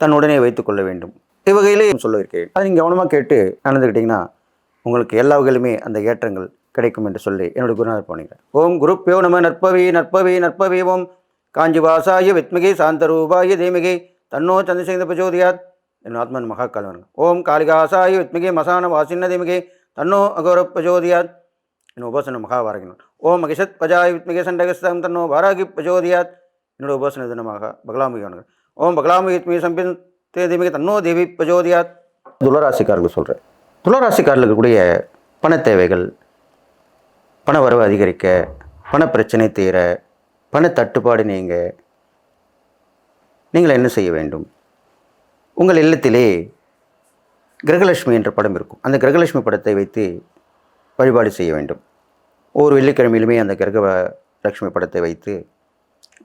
தன்னுடனே வைத்துக் கொள்ள வேண்டும். இவ்வகையிலே சொல்லியிருக்கேன் அதை நீங்கள் கவனமாக கேட்டு நடந்துக்கிட்டிங்கன்னா உங்களுக்கு எல்லா வகையிலுமே அந்த ஏற்றங்கள் கிடைக்கும் என்று சொல்லி என்னுடைய குருநாதர் போனீங்க ஓம் குருப்பியோ நம நற்பவி நற்பவி நற்பவி ஓம். காஞ்சி வாசாய வித்மிகை சாந்தரூபாய தேமிகை தன்னோ சந்திரசேகர பிரச்சோதியாத். என் ஆத்மன் மகாகாலவன் ஓம் காளிகாசாய வித்மிகை மசான வாசின்ன தேமிகை தன்னோ அகௌர பிரச்சோதியாத். என் உபாசன மகாவாரகினன் ஓம் மகிஷத் பஜாய் வித்மிகை சண்டகஸ்தம் தன்னோ வாராகி பிரச்சோதியாத். என்னோட உபாசன தினமாக பகலாமுகியானவர் ஓம் பகலாமுகி சம்பின் தேதிமிக தன்னோ தேவி பிரஜோதியா துளராசிக்காரர்கள் சொல்கிறேன் துளராசிக்காரர்களுக்கு இருக்கக்கூடிய பண தேவைகள் பண வரவு அதிகரிக்க பண பிரச்சனை தீர பண தட்டுப்பாடு நீங்க நீங்கள் என்ன செய்ய வேண்டும்? உங்கள் இல்லத்திலே கிரகலட்சுமி என்ற படம் இருக்கும். அந்த கிரகலட்சுமி படத்தை வைத்து வழிபாடு செய்ய வேண்டும். ஒவ்வொரு வெள்ளிக்கிழமையிலுமே அந்த கிரக லட்சுமி படத்தை வைத்து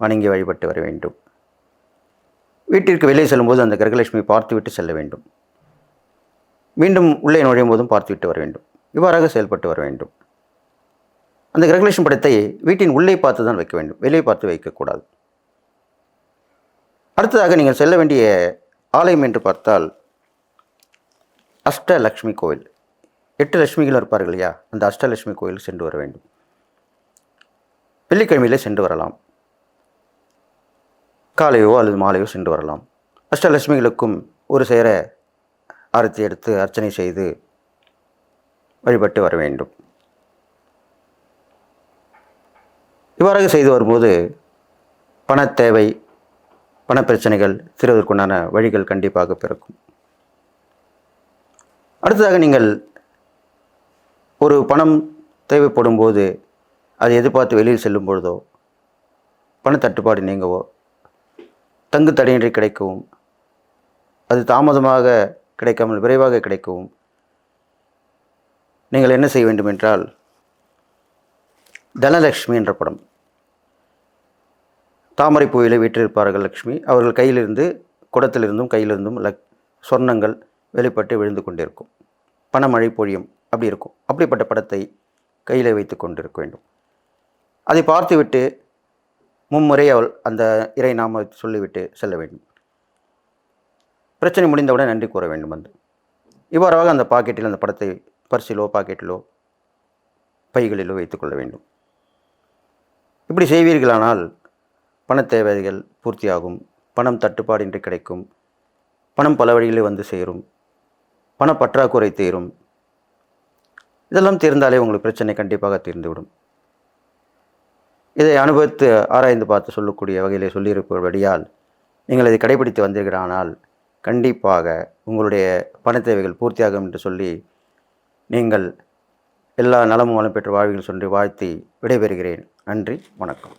வணங்கி வழிபட்டு வர வேண்டும். வீட்டிற்கு வெளியே செல்லும்போது அந்த கிரகலட்சுமி பார்த்துவிட்டு செல்ல வேண்டும். மீண்டும் உள்ளே நுழையும் போதும் பார்த்துவிட்டு வர வேண்டும். இவ்வாறாக செயல்பட்டு வர வேண்டும். அந்த கிரகலட்சுமி படத்தை வீட்டின் உள்ளே பார்த்து தான் வைக்க வேண்டும். வெளியே பார்த்து வைக்கக்கூடாது அடுத்ததாக நீங்கள் செல்ல வேண்டிய ஆலயம் என்று பார்த்தால் அஷ்டலக்ஷ்மி கோவில். எட்டு லட்சுமிகள் இருப்பார்கள் இல்லையா? அந்த அஷ்டலட்சுமி கோயில் சென்று வர வேண்டும். வெள்ளிக்கிழமையிலே சென்று வரலாம். காலையோ அல்லது மாலையோ சென்று வரலாம். அஷ்டலட்சுமிகளுக்கும் ஒரு சேர ஆரத்தி எடுத்து அர்ச்சனை செய்து வழிபட்டு வர வேண்டும். இவ்வாறாக செய்து வரும்போது பணத் தேவை பணப்பிரச்சனைகள் தீர்வதற்குண்டான வழிகள் கண்டிப்பாக பிறக்கும். அடுத்ததாக நீங்கள் ஒரு பணம் தேவைப்படும் போது அதை எதிர்பார்த்து வெளியில் செல்லும் பொழுதோ பணத்தட்டுப்பாடு நீங்கவோ தங்கு தடையின்றி கிடைக்கவும் அது தாமதமாக கிடைக்காமல் விரைவாக கிடைக்கவும் நீங்கள் என்ன செய்ய வேண்டும் என்றால் தனலக்ஷ்மி என்ற படம். தாமரை பூவிலை வீற்றிருப்பார்கள் லக்ஷ்மி அவர்கள் கையிலிருந்து குடத்திலிருந்தும் கையிலிருந்தும் லக் சொர்ணங்கள் வெளிப்பட்டு விழுந்து கொண்டிருக்கும். பணமழை பொழியும். அப்படி இருக்கும். அப்படிப்பட்ட படத்தை கையில் வைத்து கொண்டிருக்க வேண்டும். அதை பார்த்துவிட்டு மும்முறை அவள் அந்த இறை நாம சொல்லிவிட்டு செல்ல வேண்டும். பிரச்சனை முடிந்தவுடன் நன்றி கூற வேண்டும் வந்து. இவ்வாறாக அந்த பாக்கெட்டில் அந்த படத்தை பர்சிலோ பாக்கெட்டிலோ பைகளிலோ வைத்துக்கொள்ள வேண்டும். இப்படி செய்வீர்களானால் பண தேவைகள் பூர்த்தியாகும் பணம் தட்டுப்பாடின்றி கிடைக்கும் பணம் பல வழிகளில் வந்து சேரும் பண பற்றாக்குறை தீரும். இதெல்லாம் தீர்ந்தாலே உங்களுக்கு பிரச்சனை கண்டிப்பாக தீர்ந்துவிடும். இதை அனுபவித்து ஆராய்ந்து பார்த்து சொல்லக்கூடிய வகையிலே சொல்லியிருப்பபடியால் நீங்கள் இதை கடைபிடித்து வந்தீர்களானால் கண்டிப்பாக உங்களுடைய பண தேவைகள் பூர்த்தியாகும் என்று சொல்லி நீங்கள் எல்லா நலமும் வளம் பெற்று வாழ்வில் சொல்லி வாழ்த்தி விடைபெறுகிறேன். நன்றி வணக்கம்.